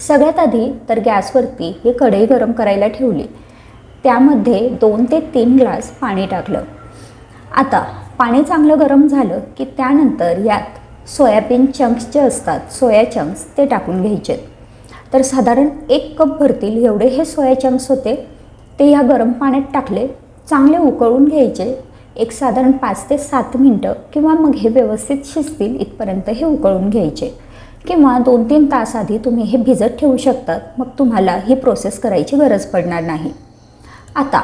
सगळ्यात आधी तर गॅसवरती ही कढई गरम करायला ठेवली. त्यामध्ये दोन ते तीन ग्लास पाणी टाकलं. आता पाणी चांगलं गरम झालं की त्यानंतर यात सोयाबीन चंक्स जे असतात सोया चंक्स ते टाकून घ्यायचे. तर साधारण एक कप भरतील एवढे हे सोया चंक्स होते. ते ह्या गरम पाण्यात टाकले चांगले उकळून घ्यायचे. एक साधारण पाच ते सात मिनटं किंवा मग हे व्यवस्थित शिजतील इथपर्यंत हे उकळून घ्यायचे. किंवा दोन तीन तास आधी तुम्ही हे भिजत ठेवू शकतात. मग तुम्हाला ही प्रोसेस करायची गरज पडणार नाही. आता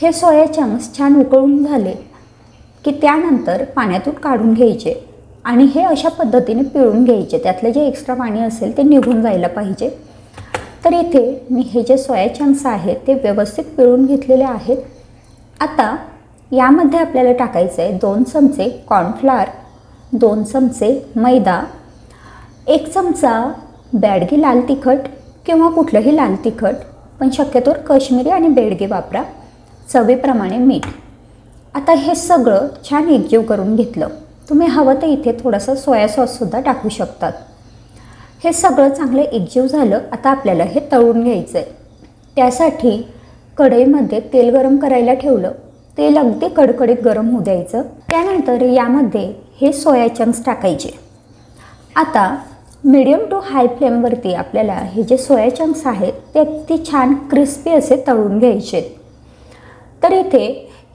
हे सोया चंक्स छान उकळून झाले की त्यानंतर पाण्यातून काढून घ्यायचे आणि हे अशा पद्धतीने पिळून घ्यायचे. त्यातलं जे एक्स्ट्रा पाणी असेल ते निघून जायला पाहिजे. तर इथे मी हे जे सोया चंक्स आहेत ते व्यवस्थित पिळून घेतलेले आहेत. आता यामध्ये आपल्याला टाकायचं आहे दोन चमचे कॉर्नफ्लार दोन चमचे मैदा एक चमचा बॅडगी लाल तिखट किंवा कुठलंही लाल तिखट पण शक्यतोवर कश्मीरी आणि बेडगे वापरा. चवीप्रमाणे मीठ. आता हे सगळं छान एकजीव करून घेतलं. तुम्ही हवं तर इथे थोडंसं सोया सॉससुद्धा टाकू शकतात. हे सगळं चांगलं एकजीव झालं आता आपल्याला हे तळून घ्यायचं आहे त्यासाठी कढईमध्ये तेल गरम करायला ठेवलं. तेल अगदी कडकडीत गरम होऊ द्यायचं. त्यानंतर यामध्ये हे सोया चंक्स टाकायचे. आता मिडियम टू हाय फ्लेमवरती आपल्याला हे जे सोया चंक्स आहेत ते अगदी छान क्रिस्पी असे तळून घ्यायचे. तर इथे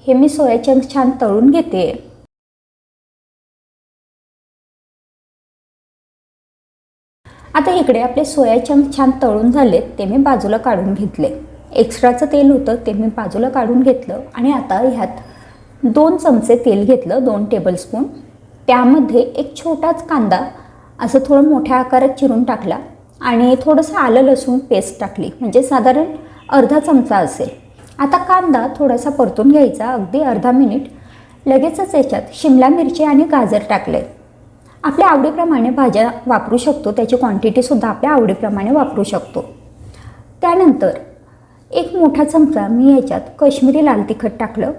हे मी सोया चंक्स छान तळून घेते. आता इकडे आपले सोया चंक्स छान तळून झालेत ते मी बाजूला काढून घेतले. एक्स्ट्राचं तेल होतं ते मी बाजूला काढून घेतलं आणि आता ह्यात दोन चमचे तेल घेतलं दोन टेबलस्पून त्यामध्ये एक छोटाच कांदा असं थोडं मोठ्या आकारात चिरून टाकला आणि थोडंसं आलं लसूण पेस्ट टाकली. म्हणजे साधारण अर्धा चमचा असेल. आता कांदा थोडासा परतून घ्यायचा अगदी अर्धा मिनिट लगेचच याच्यात शिमला मिरची आणि गाजर टाकले आपल्या आवडीप्रमाणे भाज्या वापरू शकतो त्याची क्वांटिटीसुद्धा आपल्या आवडीप्रमाणे वापरू शकतो. त्यानंतर एक मोठा चमचा मी याच्यात कश्मीरी लाल तिखट टाकलं.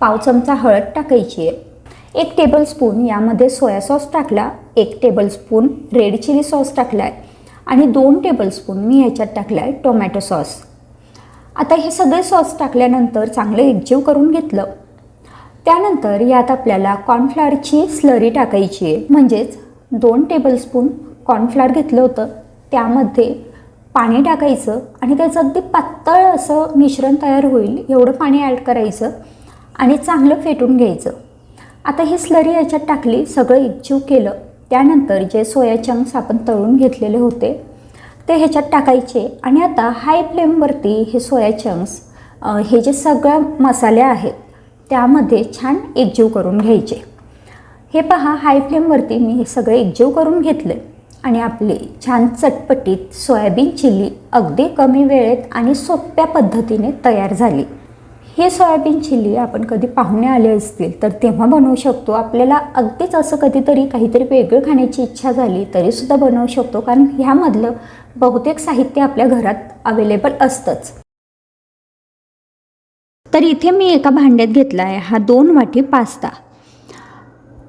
पाव चमचा हळद टाकायची आहे. एक टेबलस्पून यामध्ये सोया सॉस टाकला एक टेबलस्पून रेड चिली सॉस टाकला आहे आणि दोन टेबलस्पून मी ह्याच्यात टाकला आहे टोमॅटो सॉस आता हे सगळे सॉस टाकल्यानंतर चांगलं एकजीव करून घेतलं. त्यानंतर यात आपल्याला कॉर्नफ्लॉवरची स्लरी टाकायची आहे. म्हणजेच दोन टेबलस्पून कॉर्नफ्लॉवर घेतलं होतं. त्यामध्ये पाणी टाकायचं आणि त्याचं अगदी पातळ असं मिश्रण तयार होईल एवढं पाणी ॲड करायचं आणि चांगलं फेटून घ्यायचं. आता ही स्लरी याच्यात टाकली सगळं एकजीव केलं. त्यानंतर जे सोया चंक्स आपण तळून घेतलेले होते ते ह्याच्यात टाकायचे. आणि आता हाय फ्लेमवरती हे सोया चंक्स हे जे सगळं मसाले आहेत त्यामध्ये छान एकजीव करून घ्यायचे. हे पहा हाय फ्लेमवरती मी हे सगळे एकजीव करून घेतले आणि आपली छान चटपटीत सोयाबीन चिली अगदी कमी वेळेत आणि सोप्या पद्धतीने तयार झाली. हे सोयाबीन चिल्ली आपण कधी पाहुणे आले असतील तर तेव्हा बनवू शकतो. आपल्याला अगदीच असं कधीतरी काहीतरी वेगळं खाण्याची इच्छा झाली तरीसुद्धा बनवू शकतो. कारण ह्यामधलं बहुतेक साहित्य आपल्या घरात अवेलेबल असतंच. तर इथे मी एका भांड्यात घेतला आहे हा दोन वाटी पास्ता.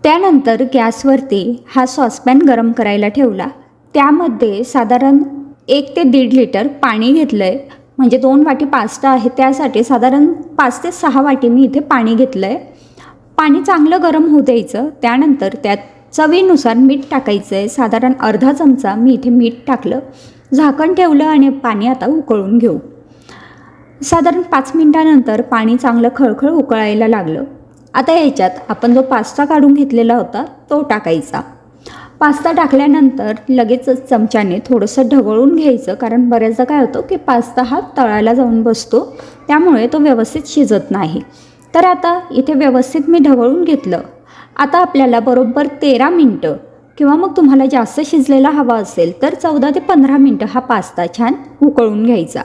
त्यानंतर गॅसवरती हा सॉसपॅन गरम करायला ठेवला. त्यामध्ये साधारण एक ते दीड लिटर पाणी घेतलं आहे म्हणजे दोन वाटी पास्ता आहे त्यासाठी साधारण पाच ते सहा वाटी मी इथे पाणी घेतलं आहे पाणी चांगलं गरम होऊ द्यायचं. त्यानंतर त्यात चवीनुसार मीठ टाकायचं आहे साधारण अर्धा चमचा मी इथे मीठ टाकलं. झाकण ठेवलं आणि पाणी आता उकळून घेऊ. साधारण पाच मिनटानंतर पाणी चांगलं खळखळ उकळायला लागलं. आता याच्यात आपण जो पास्ता काढून घेतलेला होता तो टाकायचा. पास्ता टाकल्यानंतर लगेचच चमच्याने थोडंसं ढवळून घ्यायचं. कारण बऱ्याचदा काय होतं की पास्ता हा तळायला जाऊन बसतो त्यामुळे तो व्यवस्थित शिजत नाही. तर आता इथे व्यवस्थित मी ढवळून घेतलं. आता आपल्याला बरोबर तेरा मिनटं किंवा मग तुम्हाला जास्त शिजलेला हवा असेल तर चौदा ते पंधरा मिनटं हा पास्ता छान उकळून घ्यायचा.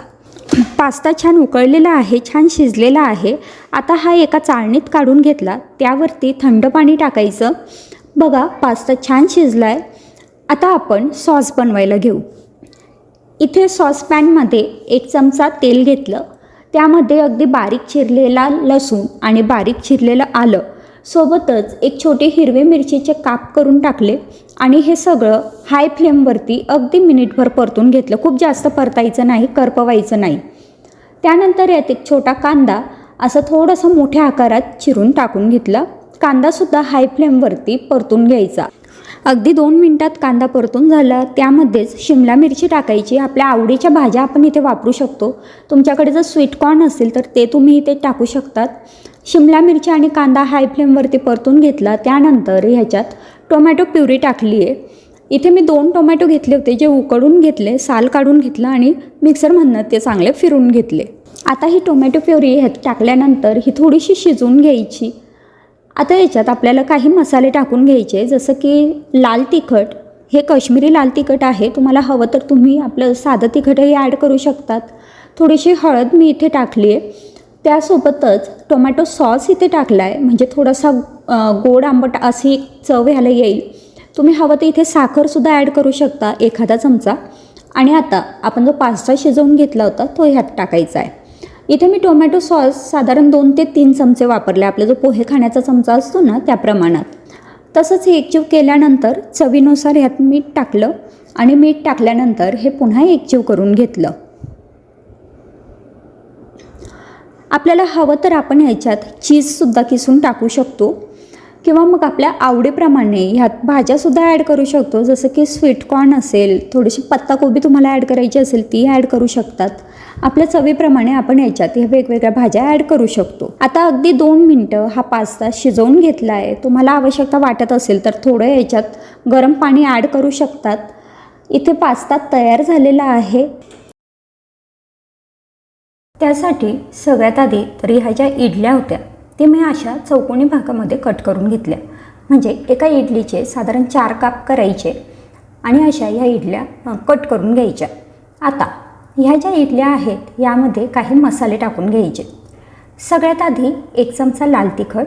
पास्ता छान उकळलेला आहे छान शिजलेला आहे. आता हा एका चाळणीत काढून घेतला. त्यावरती थंड पाणी टाकायचं. बघा पास्ता छान शिजला आहे आता आपण सॉस बनवायला घेऊ. इथे सॉसपॅनमध्ये एक चमचा तेल घेतलं. त्यामध्ये अगदी बारीक चिरलेला लसूण आणि बारीक चिरलेलं आलं. सोबतच एक छोटे हिरवे मिरचीचे काप करून टाकले आणि हे सगळं हाय फ्लेमवरती अगदी मिनिटभर परतून घेतलं. खूप जास्त परतायचं नाही करपवायचं नाही. त्यानंतर यात एक छोटा कांदा असं थोडंसं मोठ्या आकारात चिरून टाकून घेतला. कांदासुद्धा हाय फ्लेमवरती परतून घ्यायचा. अगदी दोन मिनटात कांदा परतून झाला त्यामध्येच शिमला मिरची टाकायची. आपल्या आवडीच्या भाज्या आपण इथे वापरू शकतो. तुमच्याकडे जर स्वीट कॉर्न असेल तर ते तुम्ही इथे टाकू शकतात. शिमला मिरची आणि कांदा हाय फ्लेमवरती परतून घेतला त्यानंतर ह्याच्यात टोमॅटो प्युरी टाकली आहे. इथे मी दोन टोमॅटो घेतले होते जे उकडून घेतले साल काढून घेतलं आणि मिक्सरमधनं ते चांगले फिरून घेतले. आता ही टोमॅटो प्युरी ह्यात टाकल्यानंतर ही थोडीशी शिजवून घ्यायची. आता याच्यात आपल्याला काही मसाले टाकून घ्यायचे जसं की लाल तिखट. हे काश्मीरी लाल तिखट आहे तुम्हाला हवं तर तुम्ही आपलं साधं तिखटही ॲड करू शकतात. थोडीशी हळद मी इथे टाकली आहे त्यासोबतच टोमॅटो सॉस इथे टाकला आहे म्हणजे थोडासा गोड आंबट अशी चव ह्याला येईल. तुम्ही हवं तर इथे साखरसुद्धा ॲड करू शकता एखादा चमचा. आणि आता आपण जो पास्ता शिजवून घेतला होता तो ह्यात टाकायचा आहे. इथे मी टोमॅटो सॉस साधारण दोन ते तीन चमचे वापरले. आपला जो पोहे खाण्याचा चमचा असतो ना त्या प्रमाणात. तसंच हे एकजीव केल्यानंतर चवीनुसार ह्यात मीठ टाकलं आणि मीठ टाकल्यानंतर हे पुन्हा एकजीव करून घेतलं. आपल्याला हवं तर आपण ह्याच्यात चीजसुद्धा किसून टाकू शकतो. किंवा मग आपल्या आवडीप्रमाणे ह्यात भाज्यासुद्धा ॲड करू शकतो. जसं की स्वीट कॉर्न असेल थोडीशी पत्ताकोबी तुम्हाला ॲड करायची असेल ती ॲड करू शकतात. आपल्या चवीप्रमाणे आपण याच्यात ह्या वेगवेगळ्या भाज्या ॲड करू शकतो. आता अगदी दोन मिनटं हा पास्ता शिजवून घेतला आहे तुम्हाला आवश्यकता वाटत असेल तर थोडं याच्यात गरम पाणी ॲड करू शकतात. इथे पास्ता तयार झालेला आहे. त्यासाठी सगळ्यात आधी तरी ह्या ज्या इडल्या होत्या. ते मी अशा चौकोनी भागामध्ये कट करून घेतल्या. म्हणजे एका इडलीचे साधारण चार काप करायचे आणि अशा ह्या इडल्या कट करून घ्यायच्या. आता ह्या ज्या इडल्या आहेत यामध्ये काही मसाले टाकून घ्यायचे. सगळ्यात आधी एक चमचा लाल तिखट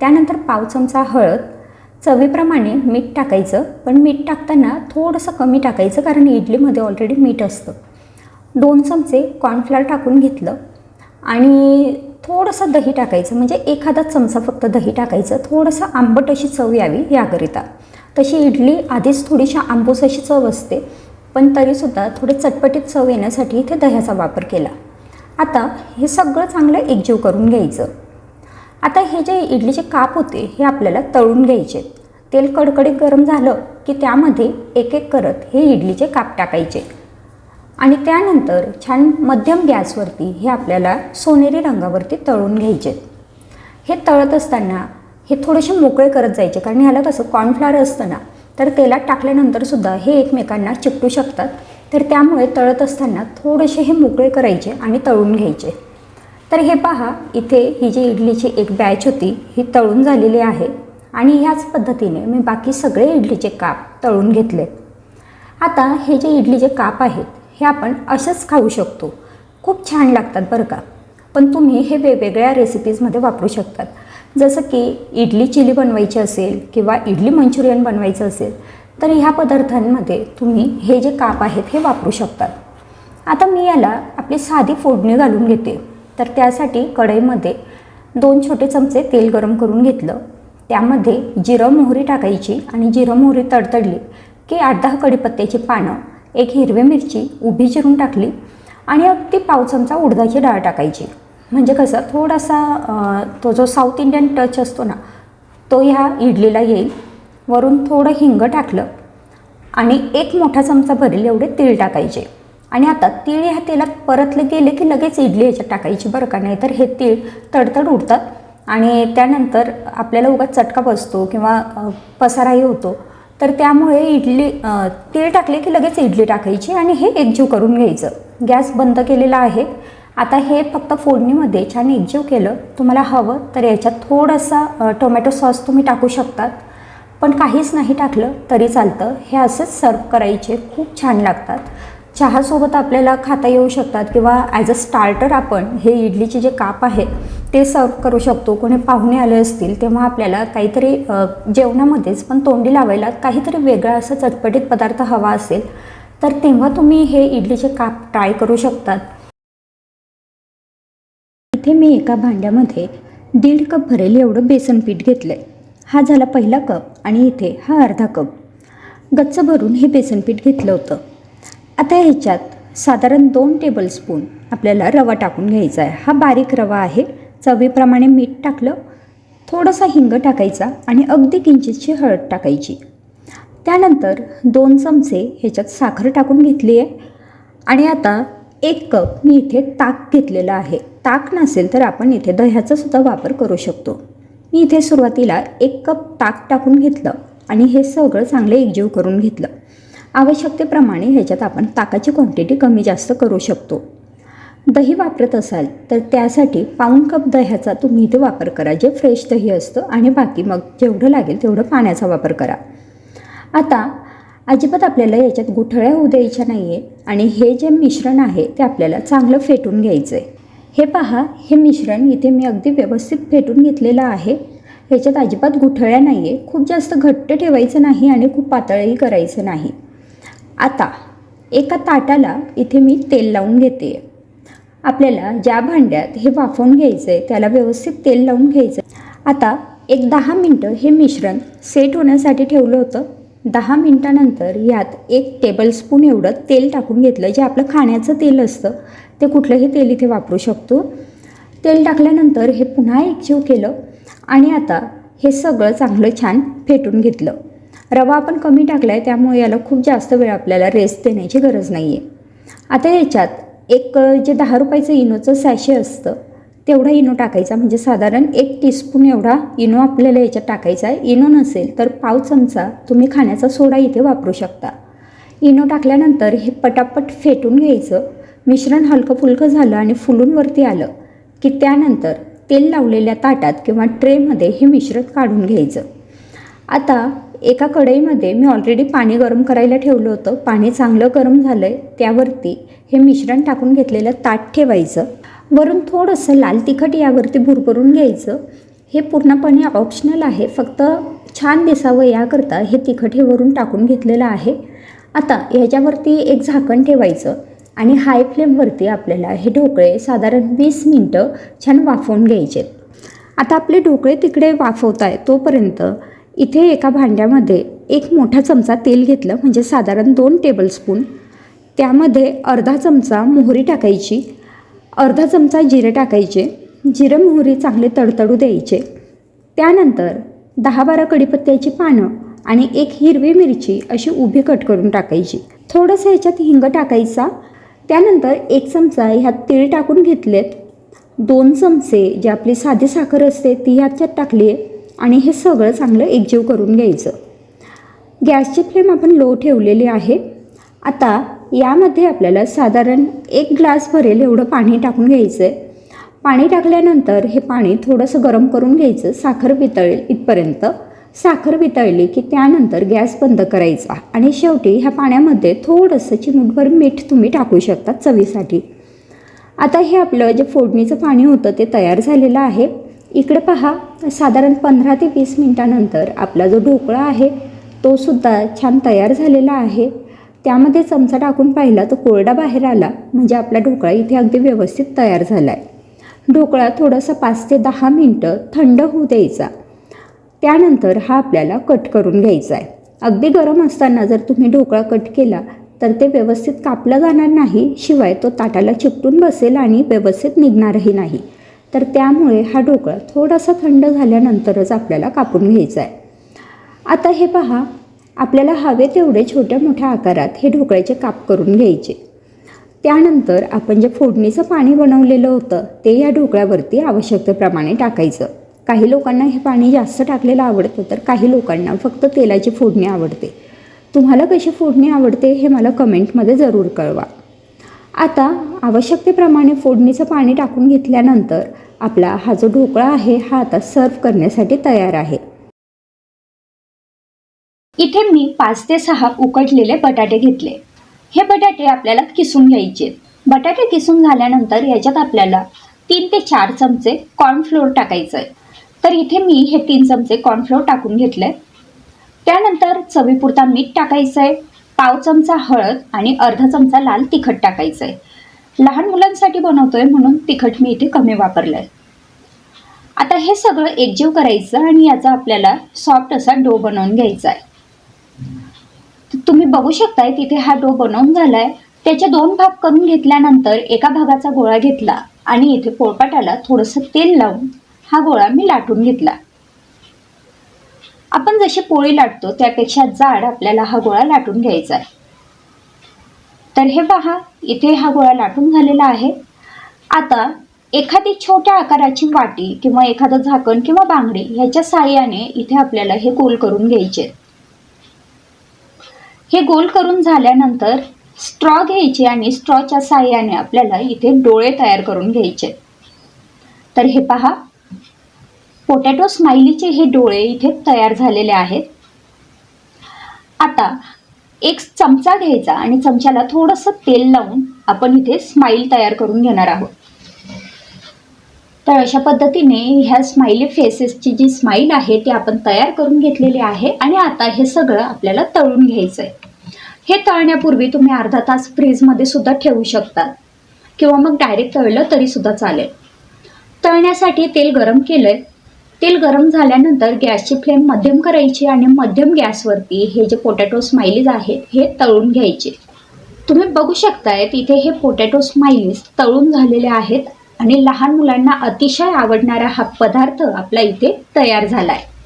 त्यानंतर पाव चमचा हळद चवीप्रमाणे मीठ टाकायचं पण मीठ टाकताना थोडंसं कमी टाकायचं कारण इडलीमध्ये ऑलरेडी मीठ असतं. दोन चमचे कॉर्नफ्लॉर टाकून घेतलं आणि थोडंसं दही टाकायचं म्हणजे एखादा चमचा फक्त दही टाकायचं थोडंसं आंबट अशी चव यावी याकरिता. तशी इडली आधीच थोडीशी आंबूस अशी चव असते पण तरीसुद्धा थोडे चटपटीत चव येण्यासाठी इथे दह्याचा वापर केला. आता हे सगळं चांगलं एकजीव करून घ्यायचं. आता हे जे इडलीचे काप होते हे आपल्याला तळून घ्यायचे. तेल कडकडीत गरम झालं की त्यामध्ये एक एक करत हे इडलीचे काप टाकायचे. आणि त्यानंतर छान मध्यम गॅसवरती हे आपल्याला सोनेरी रंगावरती तळून घ्यायचे. हे तळत असताना हे थोडेसे मोकळे करत जायचे कारण ह्याला कसं कॉर्नफ्लॉवर असतं ना तर तेलात टाकल्यानंतर सुद्धा हे एकमेकांना चिकटू शकतात. तर त्यामुळे तळत असताना थोडेसे हे मोकळे करायचे आणि तळून घ्यायचे. तर हे पहा इथे ही जी इडलीची एक बॅच होती ही तळून झालेली आहे. आणि ह्याच पद्धतीने मी बाकी सगळे इडलीचे काप तळून घेतले आता हे जे इडलीचे काप आहेत हे आपण असंच खाऊ शकतो. खूप छान लागतात बरं का. पण तुम्ही हे वेगवेगळ्या रेसिपीजमध्ये वापरू शकतात. जसं की इडली चिली बनवायची असेल किंवा इडली मंचुरियन बनवायचं असेल तर ह्या पदार्थांमध्ये तुम्ही हे जे काप आहेत हे वापरू शकतात. आता मी याला आपली साधी फोडणी घालून घेते. तर त्यासाठी कढईमध्ये दोन छोटे चमचे तेल गरम करून घेतलं. त्यामध्ये जिरं मोहरी टाकायची आणि जिरं मोहरी तडतडली की आठ दहा कढीपत्त्याची पानं एक हिरवी मिरची उभी चिरून टाकली आणि अगदी पाव चमचा उडदाची डाळ टाकायची. म्हणजे कसं थोडासा तो जो साऊथ इंडियन टच असतो ना तो ह्या इडलीला येईल. वरून थोडं हिंग टाकलं आणि एक मोठा चमचा भरेल एवढे तीळ टाकायचे. आणि आता तीळ ह्या तेलात परतले गेले की लगेच इडली ह्याच्यात टाकायची बरं का नाही तर हे तीळ तडतड उडतात. आणि त्यानंतर आपल्याला उगाच चटका बसतो किंवा पसाराही होतो. तर त्यामुळे इडली तेल टाकले की लगेच इडली टाकायची आणि हे एकजीव करून घ्यायचं. गॅस बंद केलेला आहे. आता हे फक्त फोडणीमध्ये छान एकजीव केलं. तुम्हाला हवं तर याच्यात थोडासा टोमॅटो सॉस तुम्ही टाकू शकतात. पण काहीच नाही टाकलं तरी चालतं. हे असेच सर्व करायचे. खूप छान लागतात. चहासोबत आपल्याला खाता येऊ शकतात किंवा ॲज अ स्टार्टर आपण हे इडलीचे जे काप आहे ते सर्व करू शकतो. कोणी पाहुणे आले असतील तेव्हा आपल्याला काहीतरी जेवणामध्येच पण तोंडी लावायला काहीतरी वेगळा असं चटपटीत पदार्थ हवा असेल तर तेव्हा तुम्ही हे इडलीचे काप ट्राय करू शकतात. इथे मी एका भांड्यामध्ये दीड कप भरेल एवढं बेसन पीठ घेतलं आहे हा झाला पहिला कप आणि इथे हा अर्धा कप. गच्च भरून हे बेसन पीठ घेतलं होतं. आता ह्याच्यात साधारण दोन टेबलस्पून आपल्याला रवा टाकून घ्यायचा आहे. हा बारीक रवा आहे. चवीप्रमाणे मीठ टाकलं थोडासा हिंग टाकायचा आणि अगदी किंचितची हळद टाकायची. त्यानंतर दोन चमचे ह्याच्यात साखर टाकून घेतली आहे. आणि आता एक कप मी इथे ताक घेतलेलं आहे. ताक नसेल तर आपण इथे दह्याचा सुद्धा वापर करू शकतो. मी इथे सुरुवातीला एक कप ताक टाकून घेतलं आणि हे सगळं चांगलं एकजीव करून घेतलं. आवश्यकतेप्रमाणे ह्याच्यात आपण ताकाची क्वांटिटी कमी जास्त करू शकतो. दही वापरत असाल तर त्यासाठी पाऊण कप दह्याचा तुम्ही इथे वापर करा. जे फ्रेश दही असतं आणि बाकी मग जेवढं लागेल तेवढं पाण्याचा वापर करा. आता अजिबात आपल्याला याच्यात गुठळ्या होऊ द्यायच्या नाही आहे आणि हे जे मिश्रण आहे ते आपल्याला चांगलं फेटून घ्यायचं आहे हे पहा हे मिश्रण इथे मी अगदी व्यवस्थित फेटून घेतलेलं आहे. ह्याच्यात अजिबात गुठळ्या नाही आहे खूप जास्त घट्ट ठेवायचं नाही आणि खूप पातळही करायचं नाही. आता एका ताटाला इथे मी तेल लावून घेते. आपल्याला ज्या भांड्यात हे वाफवून घ्यायचं आहे त्याला व्यवस्थित तेल लावून घ्यायचं आता एक दहा मिनटं हे मिश्रण सेट होण्यासाठी ठेवलं होतं. दहा मिनटानंतर यात एक टेबलस्पून एवढं तेल टाकून घेतलं जे आपलं खाण्याचं तेल असतं. ते कुठलंही तेल इथे वापरू शकतो. तेल टाकल्यानंतर हे पुन्हा एकजीव केलं आणि आता हे सगळं चांगलं छान फेटून घेतलं. रवा आपण कमी टाकला आहे त्यामुळे याला खूप जास्त वेळ आपल्याला रेस्ट देण्याची गरज नाही आहे आता याच्यात एक जे दहा रुपयाचं इनोचं सॅशे असतं तेवढा इनो टाकायचा. म्हणजे साधारण एक टीस्पून एवढा इनो आपल्याला याच्यात टाकायचा आहे. इनो नसेल तर पाव चमचा तुम्ही खाण्याचा सोडा इथे वापरू शकता. इनो टाकल्यानंतर हे पटापट फेटून घ्यायचं. मिश्रण हलकं फुलकं झालं आणि फुलून वरती आलं की त्यानंतर तेल लावलेल्या ताटात किंवा ट्रेमध्ये हे मिश्रण काढून घ्यायचं. आता एका कढईमध्ये मी ऑलरेडी पाणी गरम करायला ठेवलं होतं. पाणी चांगलं गरम झालं आहे त्यावरती हे मिश्रण टाकून घेतलेलं ताट ठेवायचं. वरून थोडंसं लाल तिखट यावरती भुरभरून घ्यायचं. हे पूर्णपणे ऑप्शनल आहे. फक्त छान दिसावं याकरता हे तिखट हे वरून टाकून घेतलेलं आहे. आता ह्याच्यावरती एक झाकण ठेवायचं आणि हाय फ्लेमवरती आपल्याला हे ढोकळे साधारण वीस मिनटं छान वाफवून घ्यायचे आता आपले ढोकळे तिकडे वाफवत आहे तोपर्यंत इथे एका भांड्यामध्ये एक मोठा चमचा तेल घेतलं म्हणजे साधारण दोन टेबलस्पून त्यामध्ये अर्धा चमचा मोहरी टाकायची अर्धा चमचा जिरे टाकायचे जिरं मोहरी चांगले तडतडू द्यायचे. त्यानंतर दहा बारा कडीपत्त्याची पानं आणि एक हिरवी मिरची अशी उभी कट करून टाकायची. थोडंसं ह्याच्यात हिंग टाकायचा. त्यानंतर एक चमचा ह्यात तीळ टाकून घेतलेत. दोन चमचे जे आपली साधी साखर असते ती ह्याच्यात टाकली आहे आणि हे सगळं चांगलं एकजीव करून घ्यायचं. गॅसची फ्लेम आपण लो ठेवलेली आहे. आता यामध्ये आपल्याला साधारण एक ग्लास भरेल एवढं पाणी टाकून घ्यायचं आहे पाणी टाकल्यानंतर हे पाणी थोडंसं गरम करून घ्यायचं साखर वितळेल इथपर्यंत. साखर वितळली की त्यानंतर गॅस बंद करायचा आणि शेवटी ह्या पाण्यामध्ये थोडंसं चिमूटभर मीठ तुम्ही टाकू शकता चवीसाठी. आता हे आपलं जे फोडणीचं पाणी होतं ते तयार झालेलं आहे. इकडे पहा साधारण पंधरा ते वीस मिनटानंतर आपला जो ढोकळा आहे तो सुद्धा छान तयार झालेला आहे. त्यामध्ये चमचा टाकून पाहिला तो कोरडा बाहेर आला म्हणजे आपला ढोकळा इथे अगदी व्यवस्थित तयार झाला आहे ढोकळा थोडासा पाच ते दहा मिनटं थंड होऊ द्यायचा. त्यानंतर हा आपल्याला कट करून घ्यायचा आहे अगदी गरम असताना जर तुम्ही ढोकळा कट केला तर ते व्यवस्थित कापलं जाणार नाही शिवाय तो ताटाला चिपटून बसेल आणि व्यवस्थित निघणारही नाही. तर त्यामुळे हा ढोकळा थोडासा थंड झाल्यानंतरच आपल्याला कापून घ्यायचा आहे. आता हे पहा आपल्याला हवे तेवढे छोट्या मोठ्या आकारात हे ढोकळ्याचे काप करून घ्यायचे. त्यानंतर आपण जे फोडणीचं पाणी बनवलेलं होतं ते या ढोकळ्यावरती आवश्यकतेप्रमाणे टाकायचं. काही लोकांना हे पाणी जास्त टाकलेलं आवडतं तर काही लोकांना फक्त तेलाची फोडणी आवडते. तुम्हाला कशी फोडणी आवडते हे मला कमेंटमध्ये जरूर कळवा. आता आवश्यकतेप्रमाणे फोडणीचं पाणी टाकून घेतल्यानंतर आपला हा जो ढोकळा आहे हा आता सर्व करण्यासाठी तयार आहे. इथे मी पाच ते सहा उकडलेले बटाटे घेतले. हे बटाटे आपल्याला किसून घ्यायचे. बटाटे किसून झाल्यानंतर याच्यात आपल्याला तीन ते चार चमचे कॉर्नफ्लोअर टाकायचं आहे तर इथे मी हे तीन चमचे कॉर्नफ्लोअर टाकून घेतले. त्यानंतर चवीपुरता मीठ टाकायचं आहे पाव चमचा हळद आणि अर्धा चमचा लाल तिखट टाकायचं आहे लहान मुलांसाठी बनवतोय म्हणून तिखट मी इथे कमी वापरलं आहे आता हे सगळं एकजीव करायचं आणि याचा आपल्याला सॉफ्ट असा डो बनवून घ्यायचा आहे तुम्ही बघू शकताय तिथे हा डो बनवून झालाय. त्याचे दोन भाग करून घेतल्यानंतर एका भागाचा गोळा घेतला आणि इथे पोळपाटाला थोडंसं तेल लावून हा गोळा मी लाटून घेतला. आपण जशी पोळी लाटतो त्यापेक्षा जाड आपल्याला हा गोळा लाटून घ्यायचा आहे. तर हे पहा इथे हा गोळा लाटून झालेला आहे. आता एखादी छोट्या आकाराची वाटी किंवा एखादं झाकण किंवा बांगडी ह्याच्या साहाय्याने इथे आपल्याला हे गोल करून घ्यायचे. हे गोल करून झाल्यानंतर स्ट्रॉ घ्यायचे आणि स्ट्रॉच्या साहाय्याने आपल्याला इथे डोळे तयार करून घ्यायचे. तर हे पहा पोटॅटो स्माइलीचे हे डोळे इथे तयार झालेले आहेत. आता एक चमचा घ्यायचा आणि चमच्याला थोडंसं तेल लावून आपण इथे स्माईल तयार करून घेणार आहोत. तर अशा पद्धतीने ह्या स्माइली फेसेसची जी स्माईल आहे ती आपण तयार करून घेतलेली आहे आणि आता हे सगळं आपल्याला तळून घ्यायचं आहे हे तळण्यापूर्वी तुम्ही अर्धा तास फ्रीजमध्ये सुद्धा ठेवू शकता किंवा मग डायरेक्ट तळलं तरी सुद्धा चालेल. तळण्यासाठी तेल गरम केलंय तेल गरम झाल्यानंतर गॅसची फ्लेम मध्यम करायची आणि मध्यम गॅसवरती हे जे पोटॅटो स्माइलीज आहेत हे तळून घ्यायचे. तुम्ही बघू शकताय तिथे हे पोटॅटो स्माइलीज तळून झालेले आहेत आणि लहान मुलांना अतिशय आवडणारा हा पदार्थ आपला इथे तयार झाला आहे